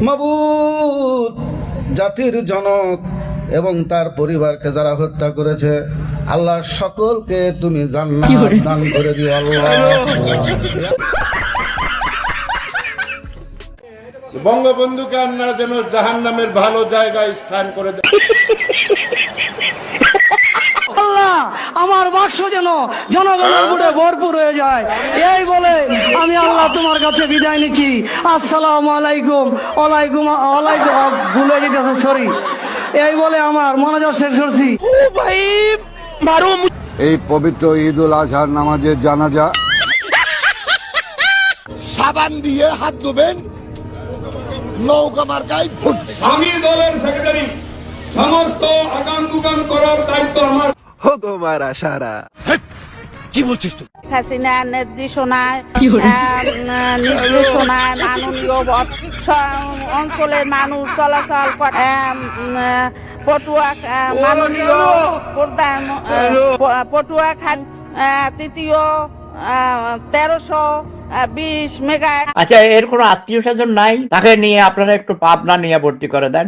মাবুদ জাতির জনক এবং তার পরিবারকে যারা হত্যা করেছে আল্লাহ সকলকে তুমি জান্নাত দান করে দিও আল্লাহ বঙ্গবন্ধুকে আপনারা যেন জাহান নামের ভালো জায়গায় স্থান করে দেন আল্লাহ আমার বাক্স যেন জনগণের বুড়ে ভরপুর হয়ে যায়। এই বলে আমি আল্লাহ তোমার কাছে বিদায় নিচ্ছি। আসসালাম আলাইকুম। ওয়ালাইকুম ওয়ালাইকুম ভুলে যেতেছে সরি এই বলে আমার মনোযোগ শেষ করছি। এই পবিত্র ঈদ উল আজহার নামাজের জানাজা। সাবান দিয়ে হাত ধোবেন নৌকা মার্কায় ভোট। আমি দলের সেক্রেটারি সমস্ত আগাম দুগাম করার দায়িত্ব আমার। হাসিনা নির্দেশনায় আহ, নির্দেশনায় মাননীয় ব- স- অঞ্চলের মানুষ চলাচল পটুয়া মাননীয় প্রধান পটুয়া খান আহ, তৃতীয় তেরোশো বিশ মেগা আচ্ছা এর কোনো আত্মীয় স্বজন নাই? তাকে নিয়ে আপনারা একটু পাবনা নিয়ে ভর্তি করে দেন।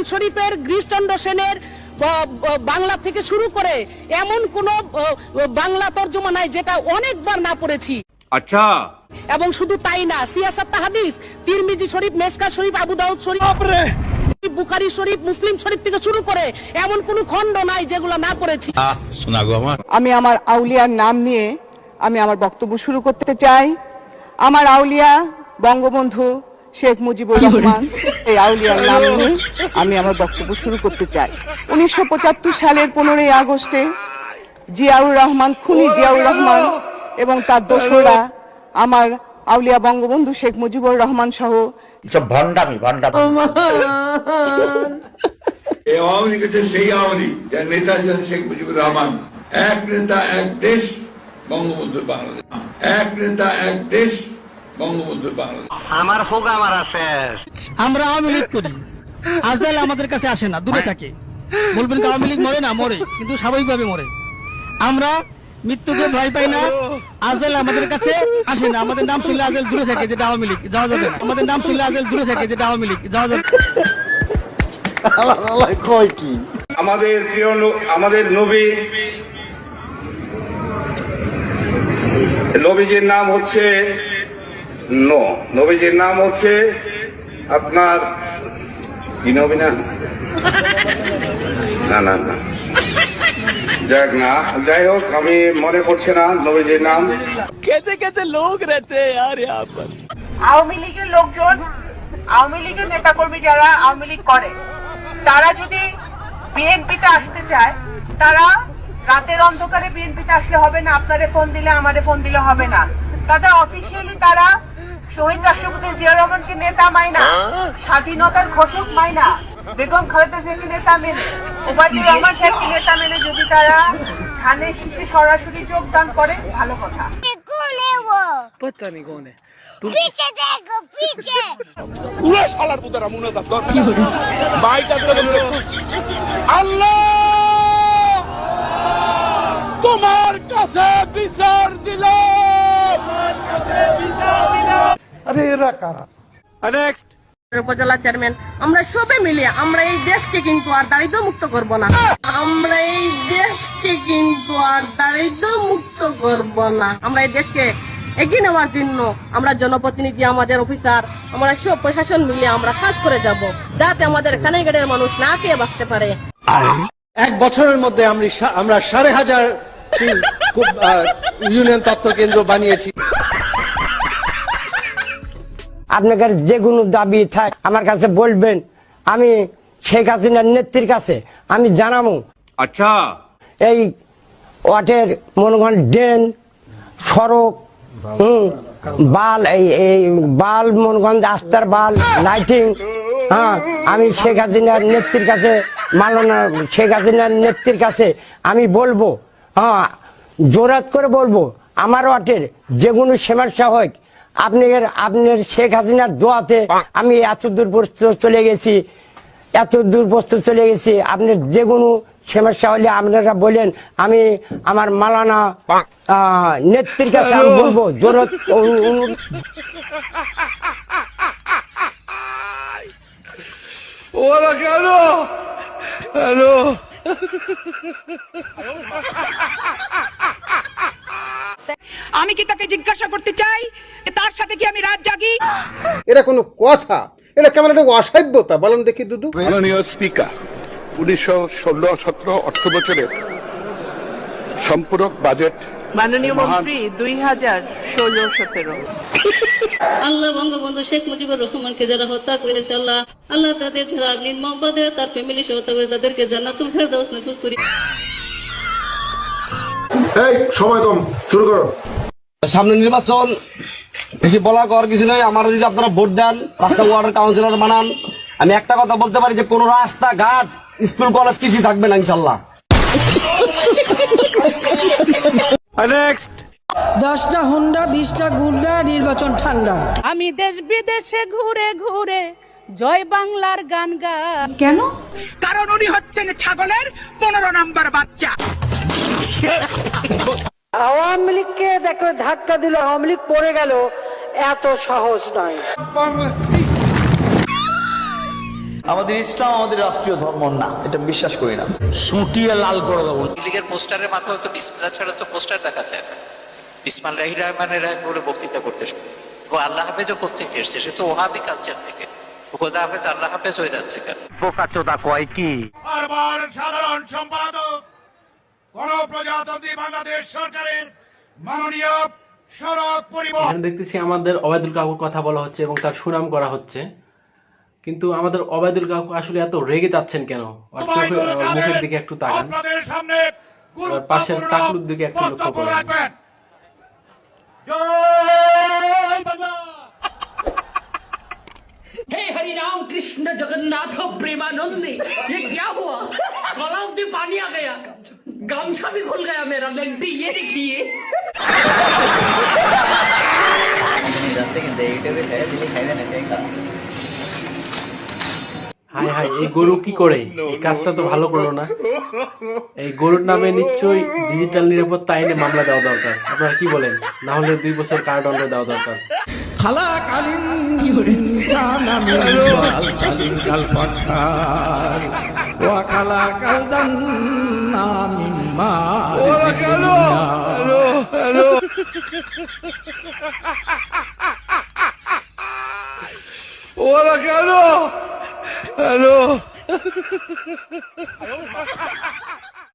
কোরআন শরীফের গিরিশচন্দ্র সেনের বাংলা থেকে শুরু করে এমন কোন বাংলা তর্জমা নাই যেটা অনেকবার না পড়েছি। আচ্ছা। এবং শুধু তাই না সিয়াসাত হাদিস তিরমিজি শরীফ মেসকা শরীফ আবু দাউদ শরীফ বুখারি শরীফ মুসলিম শরীফ থেকে শুরু করে এমন কোন খণ্ড নাই যেগুলো না পড়েছি। আমি আমার আউলিয়ার নাম নিয়ে আমি আমার বক্তব্য শুরু করতে চাই। আমার আউলিয়া বঙ্গবন্ধু শেখ মুজিবুর রহমান এই আউলিয়ার নাম নিয়ে আমি আমার বক্তব্য শুরু করতে চাই। উনিশশো পঁচাত্তর সালের পনেরোই আগস্টে জিয়াউর রহমান খুনি জিয়াউর রহমান এবং তার দোসরা আমার আউলিয়া বঙ্গবন্ধু শেখ মুজিবুর রহমান সহ সব ভণ্ডামি ভণ্ডামি এই আওয়ামী লীগ হচ্ছে সেই আওয়ামী লীগ যার নেতা ছিলেন শেখ মুজিবুর রহমান এক নেতা এক দেশ বঙ্গবন্ধুর বাংলাদেশ। এক নেতা এক দেশ বঙ্গবন্ধুর বাংলাদেশ। আমরা আওয়ামী লীগ করি। আজদাল আমাদের কাছে আসে না দূরে থাকে। বলবেন আওয়ামী লীগ মরে না? মরে কিন্তু স্বাভাবিকভাবে মরে। আমরা মৃত্যুকে ভয় পাই না আজেল আমাদের কাছে আসে না। আমাদের নাম শুনলে আজেল দূরে থাকে যেটা আওয়ামী লীগ যাওয়া যাবে না। আমাদের নাম শুনলে আজেল দূরে থাকে যেটা আওয়ামী লীগ যাওয়া যাবে না। আমাদের প্রিয় আমাদের নবী নবীজির নাম হচ্ছে নো। নবীজির নাম হচ্ছে আপনার কি নবী না? না না না। যাক না যাই হোক আমি মনে করছি না নবীজির নাম। আওয়ামী লীগের লোকজন আওয়ামী লীগের নেতাকর্মী যারা আওয়ামী লীগ করে তারা যদি বিএনপিতে আসতে চায় তারা রাতের অন্ধকারে বিএনপিতে আসলে হবে না আপনারে ফোন দিলে আমারে ফোন দিলে হবে না। তাদের অফিসিয়ালি তারা শহীদ রাষ্ট্রপতি জিয়া রহমানকে নেতা মাইনা স্বাধীনতার ঘোষক মাইনা বেগম খালেদা জিয়াকে নেতা মেনে ওবায়দুর রহমান সাহেবকে নেতা মেনে যদি তারা ধানের শীষে সরাসরি যোগদান করে ভালো কথা। তোমার কাছে বিচার দিলাম উপজেলা চেয়ারম্যান আমরা সবে মিলে আমরা এই দেশকে কিন্তু আর দারিদ্র মুক্ত করব না। আমরা এই দেশকে কিন্তু আর দারিদ্র মুক্ত করব না। আমরা এই দেশকে এগিয়ে নেওয়ার জন্য আমরা জনপ্রতিনিধি আমাদের অফিসার আমরা সব প্রশাসন মিলে আমরা কাজ করে যাব যাতে আমাদের কানাইগড়ের মানুষ না খেয়ে বাঁচতে পারে। এক বছরের মধ্যে আমরা আমরা সাড়ে হাজার ইউনিয়ন তথ্য কেন্দ্র বানিয়েছি। আপনাদের যে কোনো দাবি থাক আমার কাছে বলবেন আমি শেখ হাসিনার নেত্রীর কাছে আমি জানাব। আচ্ছা। এই ওয়াটের মনে করেন ড্রেন সড়ক হুম বাল এই এই বাল মনে যে আস্তার বাল লাইটিং হ্যাঁ আমি শেখ হাসিনার নেত্রীর কাছে মালানা শেখ হাসিনার নেত্রীর কাছে আমি বলব হ্যাঁ জোরাত করে বলব আমার ওয়াটের যে কোনো সমস্যা হোক আপনি আপনার শেখ হাসিনার দোয়াতে আমি এত দূর পর্যন্ত চলে গেছি এত দূর পর্যন্ত চলে গেছি। আপনার যে কোনো সমস্যা হলে আপনারা বলেন আমি আমার মালানা আহ, নেত্রীর কাছে আমি বলব জোরত ওরা কেন? কেন? আমি কি তাকে জিজ্ঞাসা করতে চাই? যে তার সাথে কি আমি রাত জাগি? এটা কোনো কথা। এটা কেমন একটা অসভ্যতা বলেন দেখি দুদু। মাননীয় স্পিকার উনিশশো ষোলো সতেরো অর্থ বছরের সম্পূরক বাজেট মাননীয় মন্ত্রী দুই হাজার ষোলো সতেরো। আল্লাহ বঙ্গবন্ধু শেখ মুজিবুর রহমানকে যারা হত্যা করেছে আল্লাহ আল্লাহ তাদের যারা নির্মমভাবে তার ফ্যামিলি সহ হত্যা করে তাদেরকে জান্নাতুল ফেরদাউস নসিব করি। এই সময় কম শুরু করো। সামনে নির্বাচন। বেশি বলা কর কিছু নয় আমার যদি আপনারা ভোট দেন পাঁচটা ওয়ার্ডের কাউন্সিলর বানান। আমি একটা কথা বলতে পারি যে কোনো রাস্তা ঘাট স্কুল কলেজ কিছুই থাকবে না ইনশাল্লাহ। দশটা হুন্ডা বিশটা গুন্ডা নির্বাচন ঠান্ডা। আমি দেশ বিদেশে ঘুরে ঘুরে জয় বাংলার গান গা কেন? কারণ উনি হচ্ছেন ছাগলের পনেরো নাম্বার বাচ্চা। আওয়ামী লীগকে দেখো ধাক্কা দিল আওয়ামী লীগ পড়ে গেল এত সহজ নয়। আমাদের ইসলাম আমাদের রাষ্ট্রীয় ধর্ম না এটা বিশ্বাস করি না। সুটিয়ে লাল করে দেবো লীগের পোস্টারের মাথায় তো বিসমিল্লাহ ছাড়া তো পোস্টার দেখা যায় না। ইসমাল রাহি রহমানের এক বলে বক্তৃতা করতে শুরু। ও আল্লাহ হাফেজও কোথেকে এসছে? সে তো ওহাবি কালচার থেকে। খোদা হাফেজ আল্লাহ হাফেজ হয়ে যাচ্ছে কেন? বারবার সাধারণ সম্পাদক গণপ্রজাতন্ত্রী বাংলাদেশ সরকারের মাননীয় সড়ক পরিবহন এখানে দেখতেছি আমাদের অবায়দুল কাকুর কথা বলা হচ্ছে এবং তার সুনাম করা হচ্ছে কিন্তু আমাদের অবায়দুল কাকু আসলে এত রেগে যাচ্ছেন কেন ওর চোখে- ওর মুখের দিকে একটু তাকান আপনাদের সামনে আর পাশের টাকলুর দিকে একটু লক্ষ্য বক্তব্য করেন। রাখবেন জয় বাংলা हे हरि राम कृष्ण जगन्नाथ प्रेमानंदी ये क्या हुआ गला में पानी आ गया गमछा भी खुल गया मेरा लेंटी ये देखिए হাই হাই এই গরু কি করে? এই কাজটা তো ভালো করল না। এই গরুর নামে নিশ্চয়ই ডিজিটাল নিরাপত্তা আইনে মামলা দেওয়া দরকার। আপনারা কি বলেন? না হলে দুই বছর কার্ড কারাদণ্ড দেওয়া দরকার। খালা কালিন ওয়া খালা কাল ওরা কেন? ওরা কেন হ্যালো